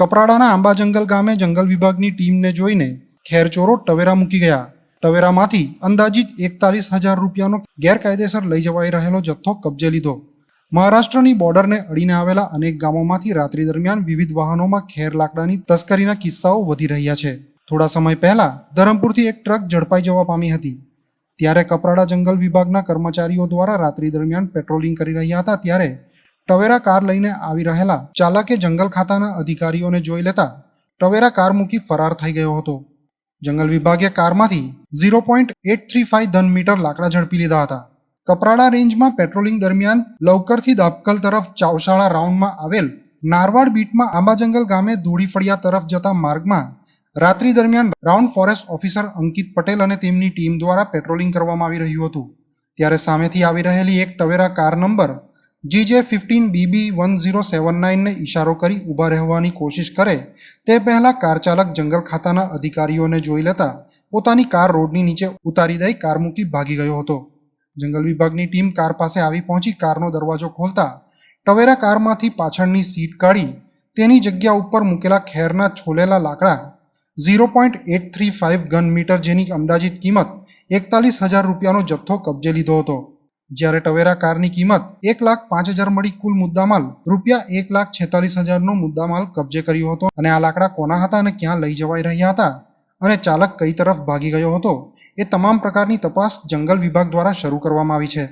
કપરાડાના આંબા જંગલ ગામે જંગલ વિભાગની ટીમને જોઈને ખેરચોરો ટવેરા મૂકી ગયા. ટવેરામાંથી અંદાજિત એકતાલીસ હજાર રૂપિયાનો ગેરકાયદેસર લઈ જવાઈ રહેલો જથ્થો કબજે લીધો. મહારાષ્ટ્રની બોર્ડરને અડીને આવેલા અનેક ગામોમાંથી રાત્રિ દરમિયાન વિવિધ વાહનોમાં ખેર લાકડાની તસ્કરીના કિસ્સાઓ વધી રહ્યા છે. થોડા સમય પહેલા ધરમપુરથી એક ટ્રક ઝડપાઈ જવા પામી હતી. ત્યારે કપરાડા જંગલ વિભાગના કર્મચારીઓ દ્વારા રાત્રિ દરમિયાન પેટ્રોલિંગ કરી રહ્યા હતા, ત્યારે ટવેરા કાર લઈને આવી રહેલા ચાલકે જંગલ ખાતાના અધિકારીઓને જોઈ લેતા ટવેરા કાર મૂકી ફરાર થઈ ગયો હતો. જંગલ વિભાગે કારમાંથી zero point eight three five ધન મીટર લાકડા ઝડપી લીધા હતા. કપરાડા રેન્જમાં પેટ્રોલિંગ દરમિયાન લવકરથી દાપકલ તરફ ચાવશાળા રાઉન્ડમાં આવેલ નારવાડ બીટમાં આંબા જંગલ ગામે ધૂળી ફળિયા તરફ જતા માર્ગમાં રાત્રિ દરમિયાન round forest officer Ankit Patel અને તેમની ટીમ દ્વારા પેટ્રોલિંગ કરવામાં આવી રહ્યું હતું. ત્યારે સામેથી આવી રહેલી એક Tavera car number G J fifteen B B one zero seven નાઇનને ઇશારો કરી ઊભા રહેવાની કોશિશ કરે તે પહેલાં કાર ચાલક જંગલ ખાતાના અધિકારીઓને જોઈ લેતા પોતાની કાર રોડની નીચે ઉતારી દઈ કાર મૂકી ભાગી ગયો હતો. જંગલ વિભાગની ટીમ કાર પાસે આવી પહોંચી કારનો દરવાજો ખોલતા ટવેરા કારમાંથી પાછળની સીટ કાઢી તેની જગ્યા ઉપર મૂકેલા ખેરના છોલેલા લાકડા, zero point eight three five gun metre જેની અંદાજિત કિંમત એકતાલીસ હજાર રૂપિયાનો જથ્થો કબજે લીધો હતો. જ્યારે ટવેરા કારની કિંમત એક લાખ પાંચ હજાર મળી કુલ મુદ્દામાલ રૂપિયા એક લાખ છેતાલીસ હજારનો મુદ્દામાલ કબજે કર્યો હતો અને આ લાકડા કોના હતા અને ક્યાં લઈ જવાઈ રહ્યા હતા અને ચાલક કઈ તરફ ભાગી ગયો હતો એ તમામ પ્રકારની તપાસ જંગલ વિભાગ દ્વારા શરૂ કરવામાં આવી છે.